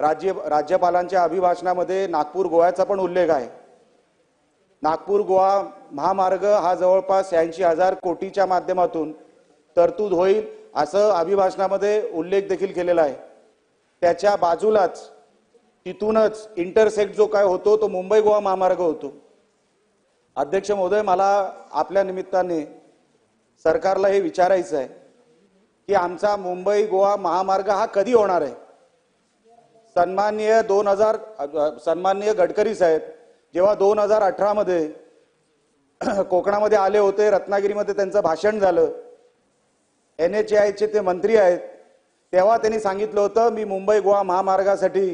राज्य राज्यपालांच्या अभिभाषणामध्ये नागपूर गोव्याचा पण उल्लेख आहे. नागपूर गोवा महामार्ग हा जवळपास ऐंशी हजार कोटीच्या माध्यमातून तरतूद होईल असं अभिभाषणामध्ये उल्लेख देखील केलेला आहे. त्याच्या बाजूलाच तिथूनच इंटरसेक्ट जो काय होतो तो मुंबई गोवा महामार्ग होतो. अध्यक्ष महोदय मला आपल्या निमित्ताने सरकारला हे विचारायचं आहे की आमचा मुंबई गोवा महामार्ग हा कधी होणार आहे? सन्माननीय दोन हजार सन्माननीय गडकरी साहेब जेव्हा दोन हजार अठरामध्ये कोकणामध्ये आले होते रत्नागिरीमध्ये त्यांचं भाषण झालं एन एच आयचे ते मंत्री आहेत तेव्हा त्यांनी सांगितलं होतं मी मुंबई गोवा महामार्गासाठी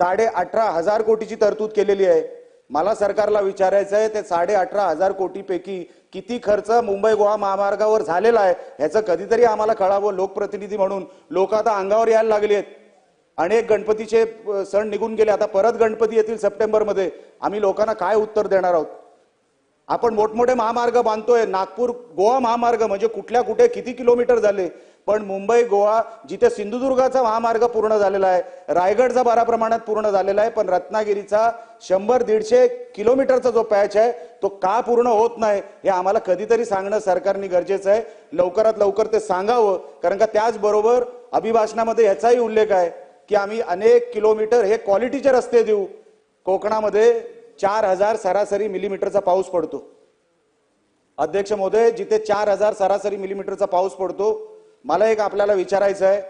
साडे अठरा हजार कोटीची तरतूद केलेली आहे. मला सरकारला विचारायचं आहे ते साडे अठरा हजार कोटीपैकी किती खर्च मुंबई गोवा महामार्गावर झालेला आहे ह्याचं कधीतरी आम्हाला कळावं लोकप्रतिनिधी म्हणून. लोक आता अंगावर यायला लागली आहेत. अनेक गणपतीचे सण निघून गेले. आता परत गणपती येतील सप्टेंबरमध्ये. आम्ही लोकांना काय उत्तर देणार आहोत? आपण मोठमोठे महामार्ग बांधतोय. नागपूर गोवा महामार्ग म्हणजे कुठल्या कुठे किती किलोमीटर झाले? पण मुंबई गोवा जिथे सिंधुदुर्गाचा महामार्ग पूर्ण झालेला आहे रायगडचा बारा प्रमाणात पूर्ण झालेला आहे पण रत्नागिरीचा शंभर दीडशे किलोमीटरचा जो पॅच आहे तो का पूर्ण होत नाही हे आम्हाला कधीतरी सांगणं सरकारने गरजेचं आहे. लवकरात लवकर ते सांगावं कारण का त्याचबरोबर अभिभाषणामध्ये याचाही उल्लेख आहे. की आम्ही अनेक किलोमीटर हे क्वालिटीचे रस्ते देऊ. कोकणामध्ये चार हजार सरासरी मिलीमीटरचा पाऊस पडतो. अध्यक्ष महोदय जिथे चार हजार सरासरी मिलीमीटरचा पाऊस पडतो मला एक आपल्याला विचारायचं आहे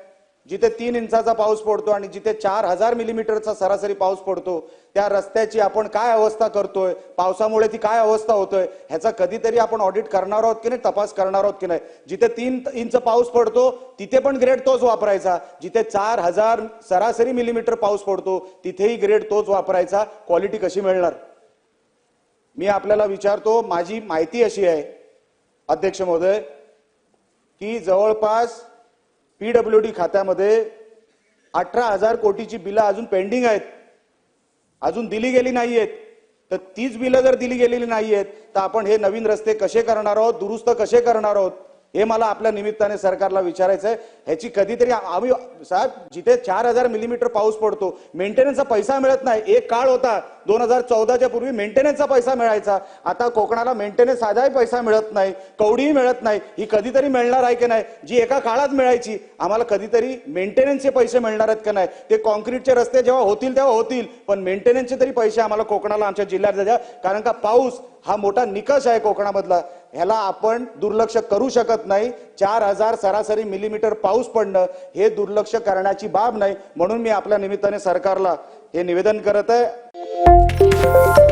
जिथे तीन इंचाचा पाऊस पडतो आणि जिथे चार हजार मिलीमीटरचा सरासरी पाऊस पडतो त्या रस्त्याची आपण काय अवस्था करतोय पावसामुळे ती काय अवस्था होतोय ह्याचा कधीतरी आपण ऑडिट करणार आहोत की नाही तपास करणार आहोत की नाही. जिथे तीन इंच पाऊस पडतो तिथे पण ग्रेड तोच वापरायचा. जिथे चार हजार सरासरी मिलीमीटर पाऊस पडतो तिथेही ग्रेड तोच वापरायचा. क्वालिटी कशी मिळणार? मी आपल्याला विचारतो माझी माहिती अशी आहे अध्यक्ष महोदय की जवळपास पीडब्ल्यू डी खात्यामध्ये अठरा हजार कोटीची बिलं अजून पेंडिंग आहेत. अजून दिली गेली नाही आहेत तर तीच बिलं जर दिली गेलेली नाही आहेत तर आपण हे नवीन रस्ते कसे करणार आहोत दुरुस्त कसे करणार आहोत? हे मला आपल्या निमित्ताने सरकारला विचारायचं आहे ह्याची कधीतरी आम्ही साहेब जिथे चार हजार मिलीमीटर पाऊस पडतो मेंटेनन्सचा पैसा मिळत नाही. एक काळ होता दोन हजार चौदाच्या पूर्वी मेंटेनन्सचा पैसा मिळायचा. आता कोकणाला मेंटेनन्स साधाही पैसा मिळत नाही कवडीही मिळत नाही. ही कधीतरी मिळणार आहे की नाही? जी एका काळात मिळायची. आम्हाला कधीतरी मेंटेनन्सचे पैसे मिळणार आहेत का नाही? ते कॉन्क्रीटचे रस्ते जेव्हा होतील तेव्हा होतील. पण मेंटेनन्सचे तरी पैसे आम्हाला कोकणाला आमच्या जिल्ह्यात द्या. कारण का पाऊस हा मोठा निकष आहे कोकणामधला. ह्याला आपण दुर्लक्ष करू शकत नाही. चार हजार सरासरी मिलीमीटर पाऊस पडणं हे दुर्लक्ष करण्याची बाब नाही. म्हणून मी आपल्या निमित्ताने सरकारला हे निवेदन करत आहे.